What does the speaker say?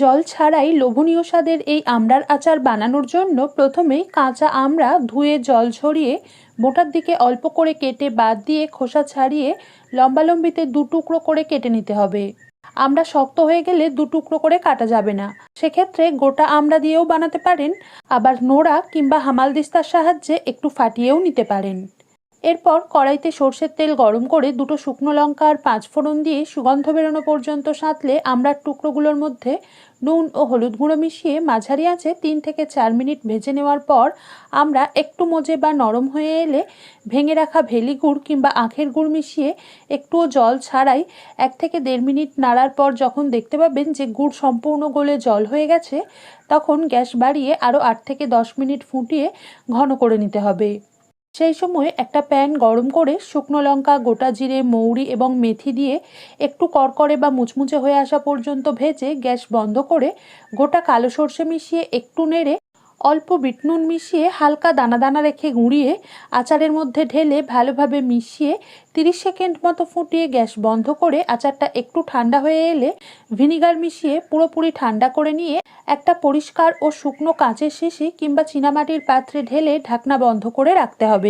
জল ছাড়াই লোভনীয় স্বাদের এই আমড়ার আচার বানানোর জন্য প্রথমেই কাঁচা আমড়া ধুয়ে জল ঝরিয়ে বোটার দিকে অল্প করে কেটে বাদ দিয়ে খোসা ছাড়িয়ে লম্বালম্বিতে দু টুকরো করে কেটে নিতে হবে। আমরা শক্ত হয়ে গেলে দু টুকরো করে কাটা যাবে না। সেক্ষেত্রে গোটা আমড়া দিয়েও বানাতে পারেন। আবার নোড়া কিংবা হামালদিস্তার সাহায্যে একটু ফাটিয়েও নিতে পারেন। এরপর কড়াইতে সর্ষের তেল গরম করে দুটো শুকনো লঙ্কা আর পাঁচ ফোড়ন দিয়ে সুগন্ধ বেরোনো পর্যন্ত সাঁতলে আমড়ার টুকরোগুলোর মধ্যে নুন ও হলুদ গুঁড়ো মিশিয়ে মাঝারি আঁচে তিন থেকে চার মিনিট ভেজে নেওয়ার পর আমরা একটু মজে বা নরম হয়ে এলে ভেঙে রাখা ভেলি গুড় কিংবা আখের গুড় মিশিয়ে একটুও জল ছাড়াই এক থেকে দেড় মিনিট নাড়ার পর যখন দেখতে পাবেন যে গুড় সম্পূর্ণ গলে জল হয়ে গেছে, তখন গ্যাস বাড়িয়ে আরও আট থেকে দশ মিনিট ফুটিয়ে ঘন করে নিতে হবে। সেই সময় একটা প্যান গরম করে শুকনো লঙ্কা, গোটা জিরে, মৌরি এবং মেথি দিয়ে একটু করকরে বা মুচমুচে হয়ে আসা পর্যন্ত ভেজে গ্যাস বন্ধ করে গোটা কালো সর্ষে মিশিয়ে একটু নেড়ে অল্প বিট নুন মিশিয়ে হালকা দানা দানা রেখে গুঁড়িয়ে আচারের মধ্যে ঢেলে ভালোভাবে মিশিয়ে তিরিশ সেকেন্ড মতো ফুটিয়ে গ্যাস বন্ধ করে আচারটা একটু ঠান্ডা হয়ে এলে ভিনিগার মিশিয়ে পুরোপুরি ঠান্ডা করে নিয়ে একটা পরিষ্কার ও শুকনো কাঁচের শিশি কিংবা চীনামাটির পাত্রে ঢেলে ঢাকনা বন্ধ করে রাখতে হবে।